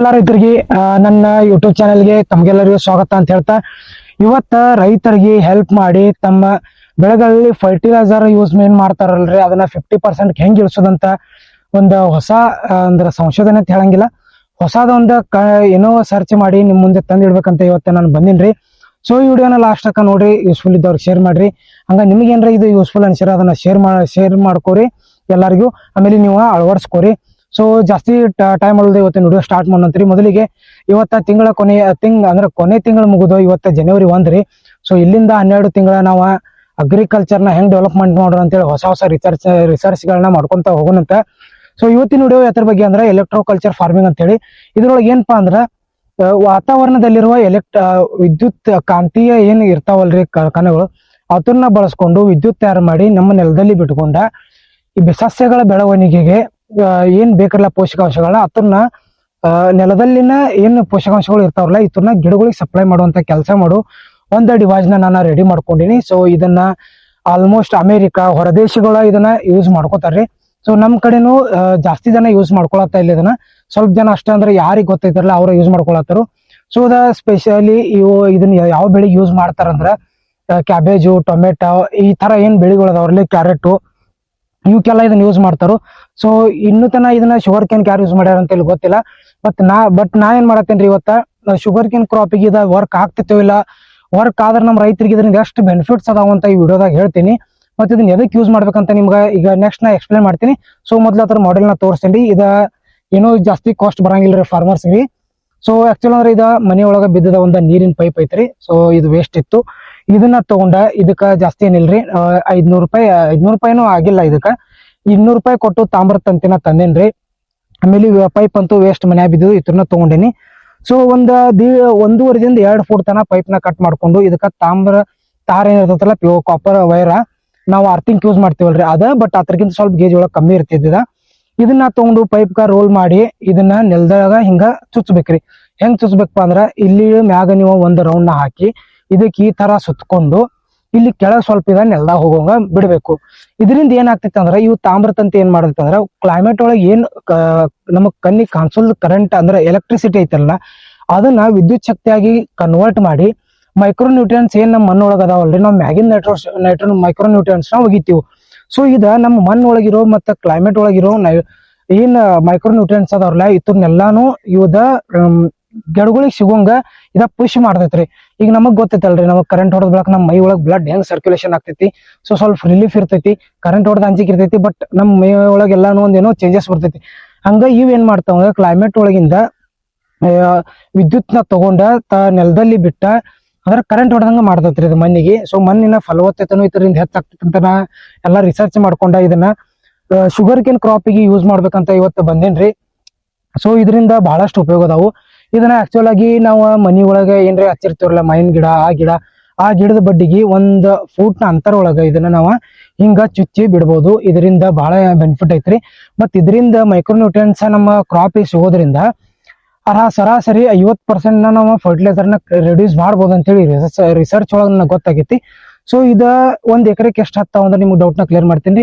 ಎಲ್ಲ ರೈತರಿಗೆ ನನ್ನ ಯೂಟ್ಯೂಬ್ ಚಾನೆಲ್ಗೆ ತಮ್ಗೆಲ್ಲರಿಗೂ ಸ್ವಾಗತ ಅಂತ ಹೇಳ್ತಾ, ಇವತ್ತ ರೈತರಿಗೆ ಹೆಲ್ಪ್ ಮಾಡಿ ತಮ್ಮ ಬೆಳೆಗಳಲ್ಲಿ ಫರ್ಟಿಲೈಸರ್ ಯೂಸ್ ಏನ್ ಮಾಡ್ತಾರಲ್ರಿ, ಅದನ್ನ ಫಿಫ್ಟಿ ಪರ್ಸೆಂಟ್ ಹೆಂಗ್ ಇಳಿಸೋದಂತ ಒಂದು ಹೊಸ ಅಂದ್ರೆ ಸಂಶೋಧನೆ ಅಂತ ಹೇಳಂಗಿಲ್ಲ. ಹೊಸದೊಂದು ಕ, ಏನೋ ಸರ್ಚ್ ಮಾಡಿ ನಿಮ್ ಮುಂದೆ ತಂದಿಡ್ಬೇಕಂತ ಇವತ್ತ ನಾನು ಬಂದಿನ್ರಿ. ಸೊ ಈ ವಿಡಿಯೋನ ಲಾಸ್ಟ್ ತನಕ ನೋಡ್ರಿ ಯೂಸ್ಫುಲ್ ಇದ್ದವ್ರಿಗೆ ಶೇರ್ ಮಾಡ್ರಿ. ಹಂಗ ನಿಮ್ಗೆ ಏನ್ರ ಇದು ಯೂಸ್ಫುಲ್ ಅನ್ಸಿರ ಅದನ್ನ ಶೇರ್ ಮಾ ಶೇರ್ ಮಾಡ್ಕೋರಿ ಎಲ್ಲರಿಗೂ. ಆಮೇಲೆ ನೀವು ಅಳವಡಿಸ್ಕೋರಿ. ಸೊ ಜಾಸ್ತಿ ಟೈಮ್ ಅಲ್ಲದೆ ಇವತ್ತಿನ ವಿಡಿಯೋ ಸ್ಟಾರ್ಟ್ ಮಾಡಂತ್ರಿ ಮೊದಲಿಗೆ ಇವತ್ತ ತಿಂಗಳ ಕೊನೆ ತಿಂಗ್, ಅಂದ್ರೆ ಕೊನೆ ತಿಂಗಳು ಮುಗಿದು ಇವತ್ತ ಜನವರಿ ಒಂದ್ರಿ ಸೊ ಇಲ್ಲಿಂದ ಹನ್ನೆರಡು ತಿಂಗಳ ನಾವು ಅಗ್ರಿಕಲ್ಚರ್ನ ಹೆಂಗ್ ಡೆವಲಪ್ಮೆಂಟ್ ಮಾಡೋಣ ಅಂತೇಳಿ ಹೊಸ ಹೊಸ ರಿಸರ್ಚ್ ರಿಸರ್ಚ್ ಗಳನ್ನ ಮಾಡ್ಕೊಂತ ಹೋಗೋಣಂತ ಸೊ ಇವತ್ತಿನ ವಿಡಿಯೋ ಯಾತ್ರ ಬಗ್ಗೆ ಅಂದ್ರೆ ಎಲೆಕ್ಟ್ರೋಕಲ್ಚರ್ ಫಾರ್ಮಿಂಗ್ ಅಂತೇಳಿ. ಇದ್ರೊಳಗೆ ಏನಪ್ಪಾ ಅಂದ್ರ ವಾತಾವರಣದಲ್ಲಿರುವ ಎಲೆಕ್ಟ್ ವಿದ್ಯುತ್ ಕಾಂತೀಯ ಏನ್ ಇರ್ತಾವಲ್ರಿ ಕಾರ್ಖಾನೆಗಳು ಅದನ್ನ ಬಳಸ್ಕೊಂಡು ವಿದ್ಯುತ್ ತಯಾರು ಮಾಡಿ ನಮ್ಮ ನೆಲದಲ್ಲಿ ಬಿಟ್ಕೊಂಡ ಈ ಸಸ್ಯಗಳ ಬೆಳವಣಿಗೆಗೆ ಏನ್ ಬೇಕಲ್ಲ ಪೋಷಕಾಂಶಗಳನ್ನ ಅದನ್ನ ನೆಲದಲ್ಲಿನ ಏನ್ ಪೋಷಕಾಂಶಗಳು ಇರ್ತಾವಲ್ಲ ಇದನ್ನ ಗಿಡಗಳಿಗೆ ಸಪ್ಲೈ ಮಾಡುವಂತ ಕೆಲಸ ಮಾಡು. ಒಂದು ನ ನಾನು ರೆಡಿ ಮಾಡ್ಕೊಂಡಿನಿ. ಸೊ ಇದನ್ನ ಆಲ್ಮೋಸ್ಟ್ ಅಮೆರಿಕ ಹೊರದೇಶಗಳ ಇದನ್ನ ಯೂಸ್ ಮಾಡ್ಕೋತಾರ್ರಿ. ಸೊ ನಮ್ ಕಡೆನೂ ಜಾಸ್ತಿ ಜನ ಯೂಸ್ ಮಾಡ್ಕೊಳತ್ತ ಇಲ್ಲ ಇದನ್ನ. ಸ್ವಲ್ಪ ಜನ ಅಷ್ಟೇ ಅಂದ್ರೆ ಯಾರಿಗೆ ಗೊತ್ತೈತಾರಲ್ಲ ಅವ್ರ ಯೂಸ್ ಮಾಡ್ಕೊಳತ್ತಾರು. ಸೊ ದ ಸ್ಪೆಷಲಿ ಇವು ಇದನ್ನ ಯಾವ ಬೆಳೆಗೆ ಯೂಸ್ ಮಾಡ್ತಾರಂದ್ರ ಕ್ಯಾಬೇಜು ಟೊಮೆಟೊ ಈ ತರ ಏನ್ ಬೆಳೆಗಳು ಅದಾವ್ರಲ್ಲಿ ಕ್ಯಾರೆಟ್ ಇವಕ್ಕೆಲ್ಲ ಇದನ್ನ ಯೂಸ್ ಮಾಡ್ತಾರೋ. ಸೊ ಇನ್ನೂ ತನ ಇದನ್ನ ಶುಗರ್ ಕೇನ್ ಯಾರು ಯೂಸ್ ಮಾಡ್ಯಾರ ಅಂತ ಹೇಳಿ ಗೊತ್ತಿಲ್ಲ. ಬಟ್ ನಾ ಬಟ್ ನಾ ಏನ್ ಮಾಡತ್ತೇನ್ರಿ ಇವತ್ತ? ಶುಗರ್ ಕೇನ್ ಕ್ರಾಪಿಗೆ ಇದ ವರ್ಕ್ ಆಗ್ತಿತ್ತೋ ಇಲ್ಲ? ವರ್ಕ್ ಆದ್ರೆ ನಮ್ಮ ರೈತರಿಗೆ ಇದರಿಂದ ಎಷ್ಟು ಬೆನಿಫಿಟ್ಸ್ ಅದಾವ ಅಂತ ಈ ವಿಡಿಯೋದಾಗ ಹೇಳ್ತೀನಿ. ಮತ್ತೆ ಇದನ್ನ ಎದಕ್ಕೆ ಯೂಸ್ ಮಾಡ್ಬೇಕಂತ ನಿಮ್ಗೆ ಈಗ ನೆಕ್ಸ್ಟ್ ನಾ ಎಕ್ಸ್ಪ್ಲೇನ್ ಮಾಡ್ತೀನಿ. ಸೊ ಮೊದ್ಲು ಅದ್ರ ಮಾಡೆಲ್ನ ತೋರಿಸ್ತೀನಿ. ಇದ ಏನೋ ಜಾಸ್ತಿ ಕಾಸ್ಟ್ ಬರಂಗಿಲ್ಲ ಫಾರ್ಮರ್ಸ್ಗೆ ಸೊ ಆಕ್ಚುಲ್ ಅಂದ್ರೆ ಇದ ಮನೆ ಒಳಗ ಬಿದ್ದದ ಒಂದ ನೀರಿನ ಪೈಪ್ ಐತ್ರಿ. ಸೊ ಇದು ವೇಸ್ಟ್ ಇತ್ತು. ಇದನ್ನ ತಗೊಂಡ ಇದಕ್ಕ ಜಾಸ್ತಿ ಏನಿಲ್ರಿ? ಐದ್ನೂರು ರೂಪಾಯಿ, ಐದ್ನೂರು ರೂಪಾಯಿನೂ ಆಗಿಲ್ಲ ಇದಕ್ಕ. ಇನ್ನೂರು ರೂಪಾಯಿ ಕೊಟ್ಟು ತಾಮ್ರ ತಂತಿನ ತಂದೇನ್ರಿ. ಆಮೇಲೆ ಪೈಪ್ ಅಂತೂ ವೇಸ್ಟ್ ಮನೆ ಬಿದ್ದು ಇದ್ರನ್ನ ತಗೊಂಡೇನಿ. ಸೊ ಒಂದ್ ದಿ ಒಂದೂವರೆದಿಂದ ಎರಡು ಫೂಟ್ ತನ ಪೈಪ್ನ ಕಟ್ ಮಾಡ್ಕೊಂಡು ಇದಕ್ಕ ತಾಮ್ರ, ತಾರ ಏನಿರ್ತೈತಲ್ಲ ಪ್ಯೋ ಕಾಪರ್ ವೈರ ನಾವು ಅರ್ಥಿಂಗ್ ಯೂಸ್ ಮಾಡ್ತೀವಲ್ರಿ ಅದ. ಬಟ್ ಅದ್ರಗಿಂತ ಸ್ವಲ್ಪ ಗೇಜ್ ಒಳಗೆ ಕಮ್ಮಿ ಇರ್ತಿದ್ದ ಇದನ್ನ ತಗೊಂಡು ಪೈಪ್ ಕ ರೋಲ್ ಮಾಡಿ ಇದನ್ನ ನೆಲ್ದಾಗ ಹಿಂಗ ಚುಚ್ಬೇಕ್ರಿ. ಹೆಂಗ್ ಚುಚ್ಬೇಕಪ್ಪ ಅಂದ್ರ, ಇಲ್ಲಿ ಮ್ಯಾಗ ನೀವು ಒಂದ್ ರೌಂಡ್ನ ಹಾಕಿ ಇದಕ್ಕೆ ಈ ತರ ಸುತ್ತಕೊಂಡು ಇಲ್ಲಿ ಕೆಳಗೆ ಸ್ವಲ್ಪ ಇದ ನೆಲದಾಗ ಹೋಗೋಂಗ ಬಿಡಬೇಕು. ಇದರಿಂದ ಏನಾಗ್ತೈತೆ ಅಂದ್ರೆ ಇವು ತಾಮ್ರ ತಂತಿ ಏನ್ ಮಾಡುತ್ತೆ ಅಂದ್ರೆ ಕ್ಲೈಮೇಟ್ ಒಳಗೆ ಏನ್ ನಮಗ್ ಕಣ್ಣಿಗೆ ಕಾಣಿಸೋಲ್ ಕರೆಂಟ್ ಅಂದ್ರೆ ಎಲೆಕ್ಟ್ರಿಸಿಟಿ ಐತಲ್ಲ, ಅದನ್ನ ವಿದ್ಯುತ್ ಶಕ್ತಿಯಾಗಿ ಕನ್ವರ್ಟ್ ಮಾಡಿ ಮೈಕ್ರೋ ನ್ಯೂಟ್ರಿಯನ್ಸ್ ಏನ್ ನಮ್ಮ ಮಣ್ಣೊಳಗ ಅದಾವಲ್ರಿ? ನಾವು ಮ್ಯಾಗಿನ್ ನೈಟ್ರೋ ನೈಟ್ರೋ ಮೈಕ್ರೋ ನ್ಯೂಟ್ರಿಯನ್ಸ್ನ ಒಗಿತೀವಿ. ಸೊ ಇದ ನಮ್ಮ ಮಣ್ಣೊಳಗಿರೋ ಮತ್ತ ಕ್ಲೈಮೇಟ್ ಒಳಗಿರೋ ನೈ- ಏನ್ ಮೈಕ್ರೋ ನ್ಯೂಟ್ರಿಯನ್ಸ್ ಅದಾವ್ರಲ್ಲ ಇದನ್ನೆಲ್ಲಾನು ಇವದ ಗಿಡಗಳಿಗೆ ಸಿಗೋಂಗ ಇದ ಪುಷ್ ಮಾಡ್ತೈತ್ರಿ. ಈಗ ನಮಗ್ ಗೊತ್ತೈತಲ್ರಿ, ನಮಗ್ ಕರೆಂಟ್ ಹೊಡೆದ ಬಳಕ ನಮ್ಮ ಮೈ ಒಳಗ್ ಬ್ಲಡ್ ಹೆಂಗ್ ಸರ್ಕ್ಯುಲೇಷನ್ ಆಗ್ತೈತಿ. ಸೊ ಸ್ವಲ್ಪ ರಿಲೀಫ್ ಇರ್ತೈತಿ ಕರೆಂಟ್ ಹೊಡೆದ ಅಂಜಿಕ್ ಇರ್ತೈತಿ ಬಟ್ ನಮ್ಮ ಮೈ ಒಳಗೆ ಎಲ್ಲಾನು ಒಂದೇನೋ ಚೇಂಜಸ್ ಬರ್ತೈತಿ. ಹಂಗ ಇವ್ ಏನ್ ಮಾಡ್ತಾವ ಕ್ಲೈಮೇಟ್ ಒಳಗಿಂದ ವಿದ್ಯುತ್ನ ತಗೊಂಡ ತ ನೆಲದಲ್ಲಿ ಬಿಟ್ಟ ಅಂದ್ರೆ ಕರೆಂಟ್ ಹೊಡೆದಂಗ ಮಾಡ್ತೈತ್ರಿ ಇದು ಮಣ್ಣಿಗೆ. ಸೊ ಮಣ್ಣಿನ ಫಲವತ್ತತೆನೂ ಇದರಿಂದ ಹೆಚ್ಚಾಗ್ತೈತಿ ಅಂತ ಎಲ್ಲಾ ರಿಸರ್ಚ್ ಮಾಡ್ಕೊಂಡ ಇದನ್ನ ಶುಗರ್ ಕೇನ್ ಕ್ರಾಪಿಗೆ ಯೂಸ್ ಮಾಡ್ಬೇಕಂತ ಇವತ್ತು ಬಂದೇನ್ರಿ. ಸೊ ಇದರಿಂದ ಬಹಳಷ್ಟು ಉಪಯೋಗ ಅದಾವು. ಇದನ್ನ ಆಕ್ಚುಲ್ ಆಗಿ ನಾವು ಮನಿ ಒಳಗೆ ಏನ್ರಿ ಹಚ್ಚಿರ್ತೀವಲ್ಲ ಮೈನ್ ಗಿಡ, ಆ ಗಿಡ, ಆ ಗಿಡದ ಬಡ್ಡಿಗೆ ಒಂದ್ ಫೂಟ್ನ ಅಂತರ ಒಳಗ ಇದನ್ನ ನಾವು ಹಿಂಗ ಚುಚ್ಚಿ ಬಿಡ್ಬೋದು. ಇದರಿಂದ ಬಹಳ ಬೆನಿಫಿಟ್ ಐತ್ರಿ. ಮತ್ ಇದರಿಂದ ಮೈಕ್ರೋನ್ಯೂಟ್ರಿಯನ್ಸ್ ನಮ್ಮ ಕ್ರಾಪ್ ಸಿಗೋದ್ರಿಂದ ಅರ ಸರಾಸರಿ ಐವತ್ ಪರ್ಸೆಂಟ್ ನಾವು ಫರ್ಟಿಲೈಸರ್ನ ರೆಡ್ಯೂಸ್ ಮಾಡ್ಬೋದು ಅಂತೇಳಿ ರಿಸರ್ಚ್ ಒಳಗ ನನಗೆ ಗೊತ್ತಾಗೈತಿ. ಸೊ ಇದ ಒಂದ್ ಎಕರೆಗೆ ಎಷ್ಟು ಹತ್ತಾವ ಅಂದ್ರೆ ನಿಮ್ಗೆ ಡೌಟ್ನ ಕ್ಲಿಯರ್ ಮಾಡ್ತೀನಿ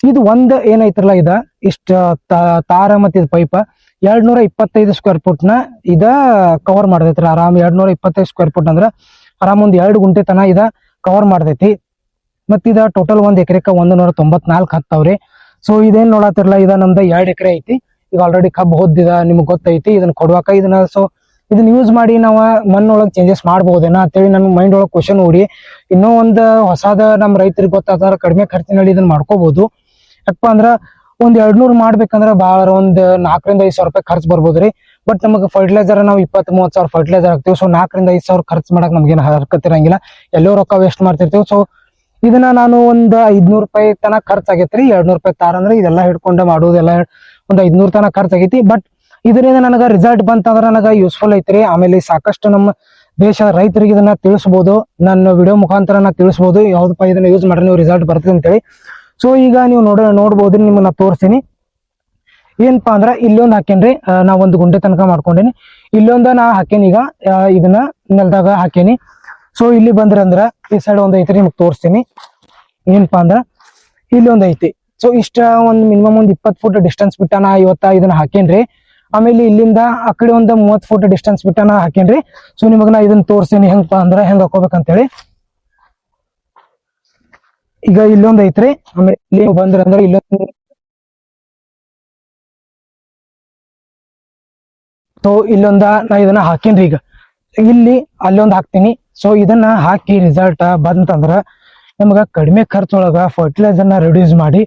ಇದು ಒಂದ್ ಏನೈತ್ರಲ್ಲ ಇದ? ಇಷ್ಟ ತಾರ ಮತ್ತು ಇದು ಪೈಪ ಎರಡ್ ನೂರ ಇಪ್ಪತ್ತೈದು ಸ್ಕ್ವೇರ್ ಫುಟ್ನ ಇದ ಕವರ್ ಮಾಡ್ತೈತ್ರಿ ಆರಾಮ್ ಎರಡ್ನೂರ ಇಪ್ಪತ್ತೈದು ಸ್ಕ್ವೇರ್ ಫುಟ್ ಅಂದ್ರ ಆರಾಮ್ ಒಂದ್ ಎರಡು ಗುಂಟೆ ತನ ಇದ ಕವರ್ ಮಾಡ್ತೈತಿ. ಮತ್ತ ಇದ ಟೋಟಲ್ ಒಂದ್ ಎಕರೆಕ ಒಂದ್ ನೂರ ತೊಂಬತ್ನಾಲ್ಕು ಹತ್ತಾವ್ರಿ. ಸೊ ಇದೇನ್ ನೋಡತ್ತಿರಲ್ಲ ಇದ ನಮ್ದ ಎರಡ್ ಎಕರೆ ಐತಿ. ಈಗ ಆಲ್ರೆಡಿ ಕಬ್ಬು ಹೊದ್ದಿದ ನಿಮ್ಗೆ ಗೊತ್ತೈತಿ ಇದನ್ನ ಕೊಡುವಾಕ ಇದನ್ನ ಸೊ ಇದನ್ನ ಯೂಸ್ ಮಾಡಿ ನಾವು ಮಣ್ಣೊಳಗ್ ಚೇಂಜಸ್ ಮಾಡ್ಬೋದೇನಾ ಅಂತೇಳಿ ನನ್ನ ಮೈಂಡ್ ಒಳಗ್ ಕ್ವಶನ್ ಓಡಿ ಇನ್ನೂ ಒಂದು ಹೊಸದ ನಮ್ಮ ರೈತರಿಗೆ ಗೊತ್ತಾದ್ರ ಕಡಿಮೆ ಖರ್ಚಿನಲ್ಲಿ ಇದನ್ನ ಮಾಡ್ಕೋಬಹುದು ಯಾಕಪ್ಪ ಅಂದ್ರ ಒಂದ್ ಎರಡ್ ನೂರ್ ಮಾಡ್ಬೇಕಂದ್ರ ಬಾಳ ಒಂದ್ ನಾಲ್ಕರಿಂದ ಐದ್ ಸಾವಿರ ರೂಪಾಯಿ ಖರ್ಚು ರೀ ಬಟ್ ನಮಗೆ ಫರ್ಟಿಲೈಸರ್ ನಾವು ಇಪ್ಪತ್ತ್ ಮೂವತ್ ಸಾವಿರ ಫರ್ಟಿಲೈಸರ್ ಹಾಕ್ತಿವಿ. ಸೊ ನಾಲ್ಕರಿಂದ ಐದ್ ಸಾವಿರ ಖರ್ಚು ಮಾಡಕ್ ನಮ್ಗೆ ಹರ್ಕತ್ ಇರಂಗಿಲ್ಲ ಎಲ್ಲೋ ರೊಕ್ಕ ವೇಸ್ಟ್ ಮಾಡ್ತಿರ್ತೀವಿ. ಸೊ ಇದನ್ನ ನಾನು ಒಂದ್ ಐದ್ನೂರ್ ರೂಪಾಯಿ ತನಕ ಖರ್ಚ್ ಆಗೈತ್ರಿ. ಎರಡ್ ನೂರ್ ರೂಪಾಯಿ ತಾರ ಅಂದ್ರೆ ಇದೆಲ್ಲ ಹಿಡ್ಕೊಂಡ ಮಾಡೋದೆಲ್ಲ ಒಂದ್ ಐದ್ನೂರ್ ತನಕ ಖರ್ಚು ಆಗೈತಿ. ಬಟ್ ಇದರಿಂದ ನನಗ ರಿಸಲ್ಟ್ ಬಂತಂದ್ರ ನನಗ ಯೂಸ್ಫುಲ್ ಐತ್ರಿ. ಆಮೇಲೆ ಸಾಕಷ್ಟು ನಮ್ಮ ದೇಶದ ರೈತರಿಗೆ ಇದನ್ನ ತಿಳಿಸಬಹುದು ನನ್ನ ವಿಡಿಯೋ ಮುಖಾಂತರ ನಾ ತಿಳಿಸಬಹುದು ಯಾವ್ದಪ್ಪ ಇದನ್ನ ಯೂಸ್ ಮಾಡ್ರಿ, ನೀವು ರಿಸಲ್ಟ್ ಬರ್ತದೆ ಅಂತೇಳಿ. ಸೊ ಈಗ ನೀವು ನೋಡ ನೋಡ್ಬೋದ್ರಿ ನಾ ತೋರಿಸ್ತೀನಿ. ಏನಪ್ಪಾ ಅಂದ್ರೆ, ಇಲ್ಲೊಂದು ಹಾಕೇನ್ರಿ ನಾ ಒಂದು ಗುಂಡೆ ತನಕ ಮಾಡ್ಕೊಂಡೇನಿ. ಇಲ್ಲೊಂದ ನಾ ಹಾಕೇನಿ ಈಗ ಇದನ್ನ ನೆಲದಾಗ ಹಾಕೇನಿ. ಸೊ ಇಲ್ಲಿ ಬಂದ್ರ ಅಂದ್ರ, ಈ ಸೈಡ್ ಒಂದ್ ಐತ್ರಿ, ನಿಮ್ಗೆ ತೋರಿಸ್ತೀನಿ. ಏನಪ್ಪಾ ಅಂದ್ರ, ಇಲ್ಲಿ ಒಂದ್ ಐತಿ. ಸೊ ಇಷ್ಟ ಒಂದ್ ಮಿನಿಮಮ್ ಒಂದ್ ಇಪ್ಪತ್ ಫುಟ್ ಡಿಸ್ಟೆನ್ಸ್ ಬಿಟ್ಟ ನಾ ಇವತ್ತ ಇದನ್ನ ಹಾಕೇನ್ರಿ. ಆಮೇಲೆ ಇಲ್ಲಿಂದ ಆ ಕಡೆ ಒಂದು ಮೂವತ್ತು ಫುಟ್ ಡಿಸ್ಟೆನ್ಸ್ ಬಿಟ್ಟ ನಾ ಹಾಕೇನ್ರಿ. ಸೊ ನಿಮಗೆ ನಾ ಇದನ್ನ ತೋರಿಸ್ತೀನಿ ಹೆಂಗಪ್ಪ ಅಂದ್ರೆ, ಹೆಂಗ್ ಹಾಕೋಬೇಕಂತೇಳಿ. ಈಗ ಇಲ್ಲೊಂದ್ ಐತ್ರಿ, ಆಮೇಲೆ ಇಲ್ಲಿ ಬಂದ್ರಂದ್ರೆ ಇಲ್ಲೊಂದು ಸೊ ಇಲ್ಲೊಂದ ನಾ ಇದನ್ನ ಹಾಕೇನ್ರಿ ಈಗ. ಇಲ್ಲಿ ಅಲ್ಲೊಂದ್ ಹಾಕ್ತೀನಿ. ಸೊ ಇದನ್ನ ಹಾಕಿ ರಿಸಲ್ಟ್ ಬಂತಂದ್ರ ನಮ್ಗ ಕಡಿಮೆ ಖರ್ಚೊಳಗ ಫರ್ಟಿಲೈಸರ್ನ ರೆಡ್ಯೂಸ್ ಮಾಡಿ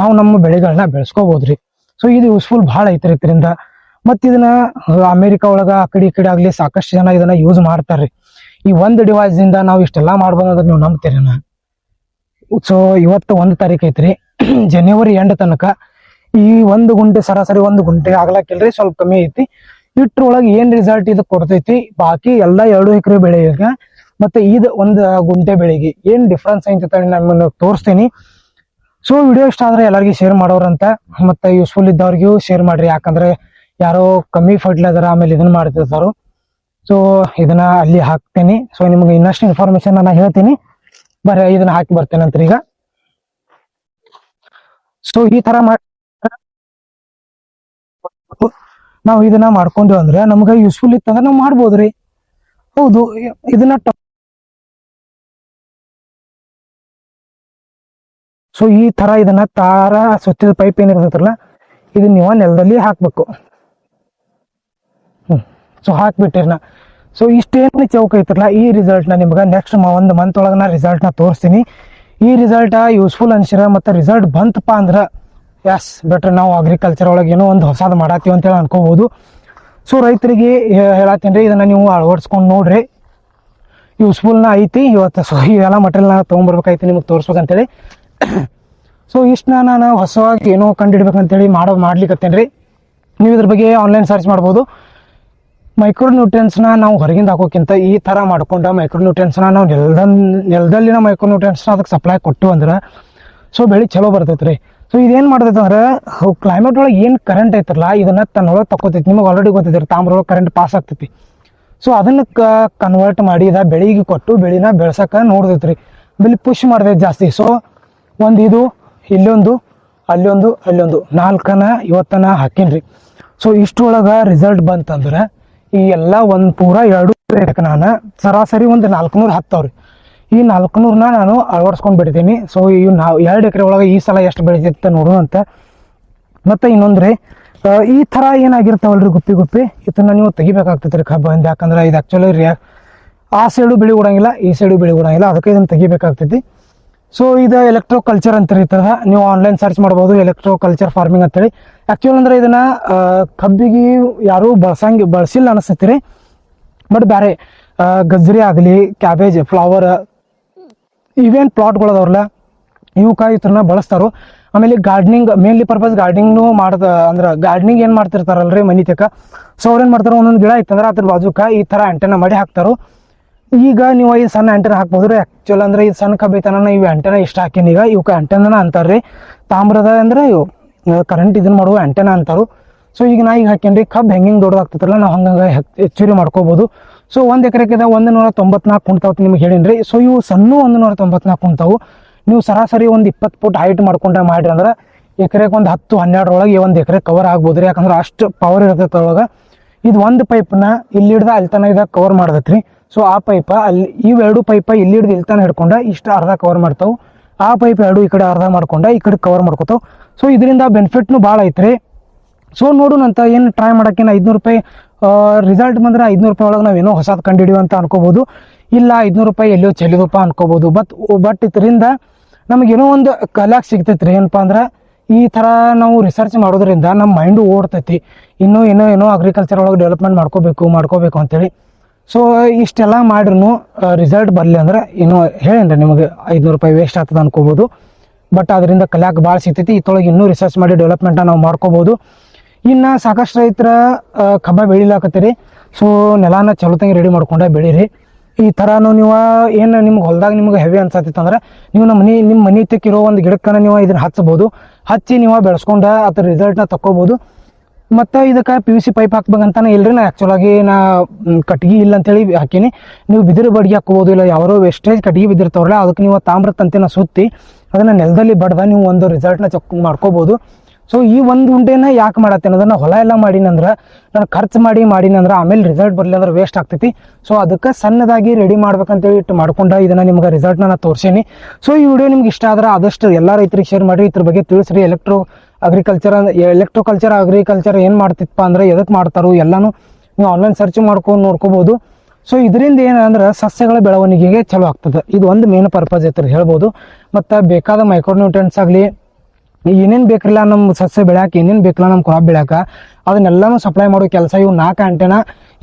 ನಾವು ನಮ್ಮ ಬೆಳೆಗಳನ್ನ ಬೆಳೆಸ್ಕೋಬಹುದ್ರಿ ಸೊ ಇದು ಯೂಸ್ಫುಲ್ ಬಹಳ ಐತ್ರಿ ಇದರಿಂದ. ಮತ್ ಇದನ್ನ ಅಮೆರಿಕ ಒಳಗ ಆ ಕಡೆ ಈ ಕಡೆ ಆಗ್ಲಿ ಸಾಕಷ್ಟು ಜನ ಇದನ್ನ ಯೂಸ್ ಮಾಡ್ತಾರ್ರಿ. ಈ ಒಂದ್ ಡಿವೈಸ್ ಇಂದ ನಾವು ಇಷ್ಟೆಲ್ಲಾ ಮಾಡ್ಬೋದು ಅಂದ್ರೆ ನೀವು ನಂಬ್ತೀರೇನ? ಸೊ ಇವತ್ತು ಒಂದು ತಾರೀಕು ಐತ್ರಿ. ಜನವರಿ ಎಂಡ್ ತನಕ ಈ ಒಂದು ಗುಂಟೆ, ಸರಾಸರಿ ಒಂದು ಗುಂಟೆ ಆಗ್ಲಾಕಿಲ್ರಿ ಸ್ವಲ್ಪ ಕಮ್ಮಿ ಐತಿ. ಇಟ್ರೊಳಗೆ ಏನ್ ರಿಸಲ್ಟ್ ಇದು ಕೊಡ್ತೈತಿ? ಬಾಕಿ ಎಲ್ಲಾ ಎರಡು ಎಕರೆ ಬೆಳೆಗೆ ಮತ್ತೆ ಇದು ಒಂದ್ ಗುಂಟೆ ಬೆಳೆಗೆ ಏನ್ ಡಿಫ್ರೆನ್ಸ್ ಐತಿ ನಾನು ತೋರಿಸ್ತೀನಿ. ಸೊ ವಿಡಿಯೋ ಇಷ್ಟ ಆದ್ರೆ ಎಲ್ಲರಿಗೂ ಶೇರ್ ಮಾಡೋರಂತ ಮತ್ತೆ ಯೂಸ್ಫುಲ್ ಇದ್ದವ್ರಿಗೂ ಶೇರ್ ಮಾಡ್ರಿ. ಯಾಕಂದ್ರೆ ಯಾರೋ ಕಮ್ಮಿ ಫರ್ಟಿಲೈಸರ್ ಆಮೇಲೆ ಇದನ್ನ ಮಾಡ್ತಿರ್ತಾರೋ. ಸೊ ಇದನ್ನ ಅಲ್ಲಿ ಹಾಕ್ತೀನಿ. ಸೊ ನಿಮ್ಗೆ ಇನ್ನಷ್ಟು ಇನ್ಫಾರ್ಮೇಶನ್ ನಾನು ಹೇಳ್ತೀನಿ. ಬರ್ರಿ ಇದನ್ನ ಹಾಕಿ ಬರ್ತೇನೆ ಅಂತ ಈಗ. ಸೊ ಈ ತರ ನಾವು ಇದನ್ನ ಮಾಡ್ಕೊಂಡೇವ್ ಅಂದ್ರೆ ನಮ್ಗ ಯೂಸ್ಫುಲ್ ಇತ್ತಂದ್ರೆ ನಾವು ಮಾಡ್ಬೋದ್ರಿ. ಹೌದು, ಇದನ್ನ ಸೊ ಈ ತರ ಇದನ್ನ ತಾರ ಸುತ್ತಿದ ಪೈಪ್ ಏನಿರ್ತೈತ್ರಲ್ಲ ಇದನ್ನ ನೀವು ನೆಲದಲ್ಲಿ ಹಾಕ್ಬೇಕು. ಹ್ಮ್ ಸೊ ಹಾಕ್ಬಿಟ್ಟಿರ್ನ. ಸೊ ಇಷ್ಟೇನು ಚೌಕ ಐತ್ರಲ್ಲ ಈ ರಿಸಲ್ಟ್ನ ನಿಮ್ಗೆ ನೆಕ್ಸ್ಟ್ ಒಂದು ಮಂತ್ ಒಳಗೆ ನಾ ರಿಸಲ್ಟ್ನ ತೋರಿಸ್ತೀನಿ. ಈ ರಿಸಲ್ಟ್ ಯೂಸ್ಫುಲ್ ಅನ್ಸಿರ, ಮತ್ತೆ ರಿಸಲ್ಟ್ ಬಂತಪ್ಪ ಅಂದ್ರೆ ಎಸ್ ಬೆಟ್ರ್ ನಾವು ಅಗ್ರಿಕಲ್ಚರ್ ಒಳಗೆ ಏನೋ ಒಂದು ಹೊಸದು ಮಾಡತ್ತೀವಿ ಅಂತೇಳಿ ಅನ್ಕೋಬಹುದು ಸೊ ರೈತರಿಗೆ ಹೇಳತ್ತೀನಿ ರೀ, ಇದನ್ನ ನೀವು ಅಳವಡಿಸ್ಕೊಂಡು ನೋಡ್ರಿ. ಯೂಸ್ಫುಲ್ನ ಐತಿ, ಇವತ್ತು ಸೊ ಇವೆಲ್ಲ ಮಟೀರಿಯಲ್ ನಾನು ತೊಗೊಂಬರ್ಬೇಕಾಯ್ತು ನಿಮಗೆ ತೋರಿಸ್ಬೇಕಂತೇಳಿ. ಸೊ ಇಷ್ಟನ್ನ ನಾನು ಹೊಸವಾಗಿ ಏನೋ ಕಂಡುಹಿಡ್ಬೇಕಂತೇಳಿ ಮಾಡೋ ಮಾಡ್ಲಿಕ್ಕತ್ತೇನೆ ರೀ ನೀವು ಇದ್ರ ಬಗ್ಗೆ ಆನ್ಲೈನ್ ಸರ್ಚ್ ಮಾಡ್ಬೋದು. ಮೈಕ್ರೋ ನ್ಯೂಟ್ರಿಯನ್ಸ್ನ ನಾವು ಹೊರಗಿಂದ ಹಾಕೋಕ್ಕಿಂತ ಈ ಥರ ಮಾಡ್ಕೊಂಡು ಮೈಕ್ರೋ ನ್ಯೂಟ್ರಿಯನ್ಸ್ನ ನಾವು ನೆಲದ ನೆಲದಲ್ಲಿನ ಮೈಕ್ರೋ ನ್ಯೂಟ್ರಿಯನ್ಸ್ನ ಅದಕ್ಕೆ ಸಪ್ಲೈ ಕೊಟ್ಟು ಅಂದ್ರೆ ಸೊ ಬೆಳೆ ಚಲೋ ಬರ್ತೈತೆ ರೀ. ಸೊ ಇದೇನು ಮಾಡ್ತೈತೆ ಅಂದ್ರೆ ಕ್ಲೈಮೇಟ್ ಒಳಗೆ ಏನು ಕರೆಂಟ್ ಐತಲ್ಲ, ಇದನ್ನ ತನ್ನೊಳಗೆ ತಕ್ಕೋತೈತಿ. ನಿಮಗೆ ಆಲ್ರೆಡಿ ಗೊತ್ತೈತಿ ತಾಮ್ರ ಒಳಗೆ ಕರೆಂಟ್ ಪಾಸ್ ಆಗ್ತೈತಿ. ಸೊ ಅದನ್ನ ಕನ್ವರ್ಟ್ ಮಾಡಿ ಇದ ಬೆಳಿಗ್ಗೆ ಕೊಟ್ಟು ಬೆಳಿನ ಬೆಳ್ಸಕ್ಕೆ ನೋಡ್ತೈತ್ರಿ ಬೆಳಿ ಪುಷ್ ಮಾಡ್ತೈತಿ ಜಾಸ್ತಿ. ಸೊ ಒಂದು ಇದು, ಇಲ್ಲೊಂದು, ಅಲ್ಲೊಂದು ಅಲ್ಲೊಂದು ನಾಲ್ಕನ ಇವತ್ತನ ಹಾಕೀನ್ರಿ. ಸೊ ಇಷ್ಟೊಳಗೆ ರಿಸಲ್ಟ್ ಬಂತಂದ್ರೆ ಈ ಎಲ್ಲ ಒಂದು ಪೂರ ಎರಡು ನಾನು ಸರಾಸರಿ ಒಂದು ನಾಲ್ಕುನೂರು ಹತ್ತವ್ರಿ. ಈ ನಾಲ್ಕುನೂರನ್ನ ನಾನು ಅಳವಡಿಸ್ಕೊಂಡು ಬಿಡ್ತೀನಿ ಸೊ ಇವು ನಾವು ಎರಡು ಎಕರೆ ಒಳಗೆ ಈ ಸಲ ಎಷ್ಟು ಬೆಳಿತೈತೆ ನೋಡು ಅಂತ. ಮತ್ತೆ ಇನ್ನೊಂದು ರೀ ಈ ತರ ಏನಾಗಿರ್ತಾವಲ್ರಿ ಗುಪ್ಪಿ ಗುಪ್ಪಿ? ಇದನ್ನ ನೀವು ತೆಗಿಬೇಕಾಗ್ತೈತ್ರಿ ಕಬ್ಬ. ಅಂದ್ರೆ ಯಾಕಂದ್ರೆ ಇದು ಆಕ್ಚುಲಿ ರೀ, ಆ ಸೈಡು ಬೆಳಿ ಕೊಡಂಗಿಲ್ಲ ಈ ಸೈಡು ಬೆಳಿ ಅದಕ್ಕೆ ಇದನ್ನು ತೆಗಿಬೇಕಾಗ್ತೈತಿ. ಸೊ ಇದು ಎಲೆಕ್ಟ್ರೋ ಕಲ್ಚರ್ ಅಂತ ಇರ್ತದ ನೀವು ಆನ್ಲೈನ್ ಸರ್ಚ್ ಮಾಡ್ಬೋದು ಎಲೆಕ್ಟ್ರೋ ಕಲ್ಚರ್ ಫಾರ್ಮಿಂಗ್ ಅಂತೇಳಿ ಆಕ್ಚುಲ್ ಅಂದ್ರೆ ಇದನ್ನ ಕಬ್ಬಿಗೆ ಯಾರು ಬಳಸಂಗಿ, ಬಳಸಿಲ್ಲ ರೀ ಬಟ್ ಬೇರೆ ಗಜ್ರಿ ಆಗಲಿ ಕ್ಯಾಬೇಜ್ ಫ್ಲವರ್ ಇವೇನ್ ಪ್ಲಾಟ್ಗಳದವ್ರಲ್ಲ ಇವಕ್ಕೆ ಇತ್ರನ್ನ ಬಳಸ್ತಾರೋ. ಆಮೇಲೆ ಗಾರ್ಡನಿಂಗ್ ಮೇನ್ಲಿ ಪರ್ಪಸ್ ಗಾರ್ಡನಿಂಗ್ನು ಮಾಡ್ದ, ಅಂದ್ರೆ ಗಾರ್ಡನಿಂಗ್ ಏನ್ ಮಾಡ್ತಿರ್ತಾರಲ್ರಿ ಮನಿ ತಕ ಸೊ ಅವ್ರೇನು ಮಾಡ್ತಾರ, ಒಂದೊಂದು ಗಿಡ ಇತ್ತಂದ್ರೆ ಅದ್ರ ಬಾಜುಕ ಈ ಥರ ಆಂಟೆನ ಮಾಡಿ ಹಾಕ್ತಾರೋ. ಈಗ ನೀವು ಈ ಸಣ್ಣ ಆಂಟೆನ ಹಾಕ್ಬೋದ್ರಿ. ಆ್ಯಕ್ಚುಲ್ ಅಂದ್ರೆ ಈ ಸಣ್ಣ ಕಬ್ಬಿತನ ಇವು ಆಂಟೆನ ಇಷ್ಟ ಹಾಕಿನ. ಈಗ ಇವಕ್ಕ ಆಂಟೆನ ರೀ ತಾಮ್ರದ ಅಂದ್ರೆ ಇವು ಕರೆಂಟ್ ಇದನ್ನ ಮಾಡುವ ಆಂಟೆನ ಅಂತಾರು. ಸೊ ಈಗ ನಾ ಈಗ ಹಾಕೇನ್ರಿ ಕಬ್ ಹೆಂಗ್ ದೊಡ್ಡದಾಗ್ತದಲ್ಲ ನಾವು ಹಂಗಂಗ ಹೆಚ್ಚುರಿ ಮಾಡ್ಕೋಬಹುದು ಸೊ ಒಂದು ಎಕರೆಗೆ ಒಂದು ನೂರ ತೊಂಬತ್ನಾಲ್ಕು ಕುಂತಾವ್ ನಿಮ್ಗೆ ಹೇಳಿನ್ರಿ. ಸೊ ಇವು ಸಣ್ಣ ಒಂದು ನೂರ ತೊಂಬತ್ನಾಲ್ಕು ಕುಂತಾವು ನೀವು ಸರಾಸರಿ ಒಂದು ಇಪ್ಪತ್ತು ಫುಟ್ ಹೈಟ್ ಮಾಡ್ಕೊಂಡ್ರೆ ಮಾಡ್ರಿ ಅಂದ್ರೆ ಎಕರೆಗೆ ಒಂದು ಹತ್ತು, ಹನ್ನೆರಡರೊಳಗೆ ಒಂದು ಎಕರೆ ಕವರ್ ಆಗ್ಬೋದ್ರಿ. ಯಾಕಂದ್ರೆ ಅಷ್ಟು ಪವರ್ ಇರ್ತೈತೆ ಅವಾಗ ಇದು ಒಂದು ಪೈಪ್ನ ಇಲ್ಲಿ ಹಿಡ್ದ ಅಲ್ಲಿ ತನ ಇದಾಗ ಕವರ್ ಮಾಡ್ದೈತ್ರಿ ಸೊ ಆ ಪೈಪ ಅಲ್ಲಿ ಇವೆರಡು ಪೈಪ ಇಲ್ಲಿ ಹಿಡಿದು ಇಲ್ಲಿ ತನ ಹಿಡ್ಕೊಂಡ ಇಷ್ಟು ಅರ್ಧ ಕವರ್ ಮಾಡ್ತಾವು. ಆ ಪೈಪ್ ಎರಡು ಈ ಕಡೆ ಅರ್ಧ ಮಾಡ್ಕೊಂಡ ಈ ಕಡೆ ಕವರ್ ಮಾಡ್ಕೋತಾವ. ಸೊ ಇದರಿಂದ ಬೆನಿಫಿಟ್ನು ಭಾಳ ಐತ್ರಿ. ಸೊ ನೋಡೋಣಂತ ಏನು ಟ್ರೈ ಮಾಡಕ್ಕೇನು ಐದ್ನೂರು ರೂಪಾಯಿ ರಿಸಲ್ಟ್ ಬಂದ್ರೆ ಐದ್ನೂರು ರೂಪಾಯಿ ಒಳಗೆ ನಾವೇನೋ ಹೊಸದು ಕಂಡಿಡಿಯೋ ಅಂತ ಅನ್ಕೋಬಹುದು ಇಲ್ಲ ಐದ್ನೂರು ರೂಪಾಯಿ ಎಲ್ಲೋ ಚೆಲ್ಲಿದಪ್ಪ ಅನ್ಕೋಬಹುದು ಬಟ್ ಬಟ್ ಇದರಿಂದ ನಮಗೇನೋ ಒಂದು ಕಲಾಕ್ ಸಿಗ್ತೈತ್ರಿ. ಏನಪ್ಪಾ ಅಂದ್ರೆ ಈ ಥರ ನಾವು ರಿಸರ್ಚ್ ಮಾಡೋದ್ರಿಂದ ನಮ್ಮ ಮೈಂಡು ಓಡ್ತೈತಿ. ಇನ್ನೂ ಏನೋ ಏನೋ ಅಗ್ರಿಕಲ್ಚರ್ ಒಳಗೆ ಡೆವಲಪ್ಮೆಂಟ್ ಮಾಡ್ಕೋಬೇಕು ಮಾಡ್ಕೋಬೇಕು ಅಂತೇಳಿ. ಸೊ ಇಷ್ಟೆಲ್ಲ ಮಾಡ್ರೂ ರಿಸಲ್ಟ್ ಬರಲಿ ಅಂದ್ರೆ ಇನ್ನೂ ಹೇಳೇನ್ರಿ ನಿಮಗೆ ಐದುನೂರು ರೂಪಾಯಿ ವೇಸ್ಟ್ ಆಗ್ತದೆ ಅನ್ಕೋಬೋದು. ಬಟ್ ಅದರಿಂದ ಕಲ್ಯಾಕ್ ಭಾಳ ಸಿಗ್ತೈತಿ. ಇತ್ತೊಳಗೆ ಇನ್ನೂ ರಿಸರ್ಚ್ ಮಾಡಿ ಡೆವಲಪ್ಮೆಂಟ್ ನಾವು ಮಾಡ್ಕೋಬೋದು. ಇನ್ನು ಸಾಕಷ್ಟು ರೈತರ ಕಬ್ಬ ಬೆಳಿಲಾಕತ್ತೀರಿ. ಸೊ ನೆಲಾನ ಚಲೋತಂಗೆ ರೆಡಿ ಮಾಡ್ಕೊಂಡೆ ಬೆಳೀರಿ. ಈ ಥರನು ನೀವು ಏನು ನಿಮ್ಗೆ ಹೊಲ್ದಾಗ ನಿಮ್ಗೆ ಹೆವಿ ಅನ್ಸತ್ತಿತ್ತು ಅಂದ್ರೆ, ನೀವು ನಮ್ಮ ಮನೆ ನಿಮ್ಮ ಮನೆ ತೆಕ್ಕಿರೋ ಒಂದು ಗಿಡಕ್ಕನ ನೀವು ಇದನ್ನ ಹಚ್ಬೋದು ಹಚ್ಚಿ ನೀವು ಬೆಳೆಸ್ಕೊಂಡ ಅದ್ರ ರಿಸಲ್ಟ್ನ ತಕ್ಕೋಬೋದು. ಮತ್ತು ಇದಕ್ಕೆ ಪಿ ಯು ಸಿ ಪೈಪ್ ಹಾಕ್ಬೇಕಂತಾನೆ ಇಲ್ರಿ ನಾ ಆ್ಯಕ್ಚುಲ್ ಆಗಿ ನಾ ಕಟ್ಗೆ ಇಲ್ಲ ಅಂತೇಳಿ ಹಾಕೀನಿ. ನೀವು ಬಿದಿರು ಬಡ್ಗೆ ಹಾಕ್ಬೋದು, ಇಲ್ಲ ಯಾರೋ ವೇಸ್ಟೇಜ್ ಕಟ್ಗಿ ಬಿದ್ದಿರ್ತಾವ್ರಲ್ಲ ಅದಕ್ಕೆ ನೀವು ತಾಮ್ರ ತಂತಿನ ಸುತ್ತಿ, ಅದನ್ನ ನೆಲದಲ್ಲಿ ಬಡ್ದ ನೀವು ಒಂದು ರಿಸಲ್ಟ್ನ ಚೆಕ್ ಮಾಡ್ಕೋಬೋದು. ಸೊ ಈ ಒಂದು ಉಂಡೆನ ಯಾಕೆ ಮಾಡತ್ತೇನೆ ಅದನ್ನ ಹೊಲ ಎಲ್ಲ ಮಾಡಿನಂದ್ರ ನಾನು ಖರ್ಚು ಮಾಡಿ ಮಾಡಿನಂದ್ರ ಆಮೇಲೆ ರಿಸಲ್ಟ್ ಬರಲಿ ಅಂದ್ರೆ ವೇಸ್ಟ್ ಆಗ್ತೈತಿ. ಸೊ ಅದಕ್ಕೆ ಸಣ್ಣದಾಗಿ ರೆಡಿ ಮಾಡ್ಬೇಕಂತೇಳಿ ಇಟ್ಟು ಮಾಡ್ಕೊಂಡ ಇದನ್ನ ನಿಮ್ಗೆ ರಿಸಲ್ಟ್ನ ನಾನು ತೋರ್ಸೇನಿ. ಸೊ ಈ ವಿಡಿಯೋ ನಿಮ್ಗೆ ಇಷ್ಟ ಆದ್ರೆ ಆದಷ್ಟು ಎಲ್ಲ ರೈತರಿಗೆ ಶೇರ್ ಮಾಡಿ ಇದ್ರ ಬಗ್ಗೆ ತಿಳಿಸ್ರಿ. ಎಲೆಕ್ಟ್ರೋ ಅಗ್ರಿಕಲ್ಚರ್ ಎಲೆಕ್ಟ್ರೋಕಲ್ಚರ್ ಅಗ್ರಿಕಲ್ಚರ್ ಏನು ಮಾಡ್ತಿತ್ತಪ್ಪ ಅಂದ್ರೆ ಎದಕ್ಕೆ ಮಾಡ್ತಾರೋ ಎಲ್ಲನೂ ನೀವು ಆನ್ಲೈನ್ ಸರ್ಚ್ ಮಾಡ್ಕೊಂಡು ನೋಡ್ಕೋಬೋದು. ಸೊ ಇದರಿಂದ ಏನಂದ್ರೆ ಸಸ್ಯಗಳ ಬೆಳವಣಿಗೆಗೆ ಚಲೋ ಆಗ್ತದೆ. ಇದು ಒಂದು ಮೇನ್ ಪರ್ಪಸ್ ಐತ್ರಿ ಹೇಳ್ಬೋದು. ಮತ್ತು ಬೇಕಾದ ಮೈಕ್ರೋನ್ಯೂಟ್ರಿಯೆಂಟ್ಸ್ ಆಗಲಿ, ಏನೇನು ಬೇಕಿಲ್ಲ ನಮ್ಮ ಸಸ್ಯ ಬೆಳ್ಯಾಕ, ಏನೇನು ಬೇಕಿಲ್ಲ ನಮ್ಮ ಕ್ರಾಪ್ ಬೆಳ್ಯಾಕ, ಅದನ್ನೆಲ್ಲನೂ ಸಪ್ಲೈ ಮಾಡೋ ಕೆಲಸ ಇವು ನಾಲ್ಕು ಆಂಟೆನ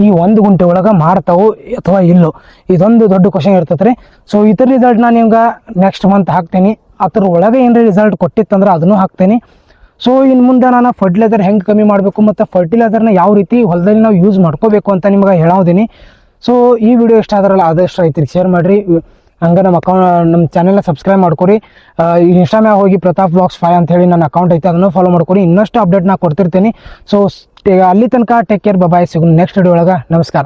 ಈ ಒಂದು ಗುಂಟೆ ಒಳಗೆ ಮಾಡ್ತಾವು ಅಥವಾ ಇಲ್ಲೋ? ಇದೊಂದು ದೊಡ್ಡ ಕ್ವಶನ್ ಇರ್ತೈತೆ ರೀ ಸೊ ಇದ್ರ ರಿಸಲ್ಟ್ ನಾನು ನಿಮ್ಗೆ ನೆಕ್ಸ್ಟ್ ಮಂತ್ ಹಾಕ್ತೀನಿ. ಅದ್ರ ಒಳಗೆ ಏನು ರಿಸಲ್ಟ್ ಕೊಟ್ಟಿತ್ತಂದ್ರೆ ಅದನ್ನು ಹಾಕ್ತೀನಿ. ಸೊ ಇನ್ನು ಮುಂದೆ ನಾನು ಫರ್ಟಿಲೈಸರ್ ಹೆಂಗೆ ಕಮ್ಮಿ ಮಾಡಬೇಕು ಮತ್ತು ಫರ್ಟಿಲೈಸರ್ನ ಯಾವ ರೀತಿ ಹೊಲದಲ್ಲಿ ನಾವು ಯೂಸ್ ಮಾಡ್ಕೋಬೇಕು ಅಂತ ನಿಮ್ಗೆ ಹೇಳೋದೀನಿ ಸೊ ಈ ವಿಡಿಯೋ ಇಷ್ಟ ಆದ್ರಲ್ಲ ಆದಷ್ಟು ಐತ್ರಿ ಶೇರ್ ಮಾಡಿರಿ. ಹಂಗೆ ನಮ್ಮ ಅಕೌಂಟ್ ನಮ್ಮ ಚಾನೆಲ್ನ ಸಬ್ಸ್ಕ್ರೈಬ್ ಮಾಡ್ಕೊರಿ ಇನ್ಸ್ಟಾಮ್ಯಾಗ ಹೋಗಿ ಪ್ರತಾಪ್ ಬ್ಲಾಗ್ಸ್ ಫೈ ಅಂತ ಹೇಳಿ ನನ್ನ ಅಕೌಂಟ್ ಐತೆ, ಅದನ್ನು ಫಾಲೋ ಮಾಡ್ಕೊರಿ ಇನ್ನಷ್ಟು ಅಪ್ಡೇಟ್ ನಾ ಕೊಡ್ತಿರ್ತೀನಿ. ಸೊ ಅಲ್ಲಿ ತನಕ ಟೇಕ್ ಕೇರ್ ಬಾಯ್ ಸಿಗು ನೆಕ್ಸ್ಟ್ ವಿಡಿಯೋ ಒಳಗೆ. ನಮಸ್ಕಾರ.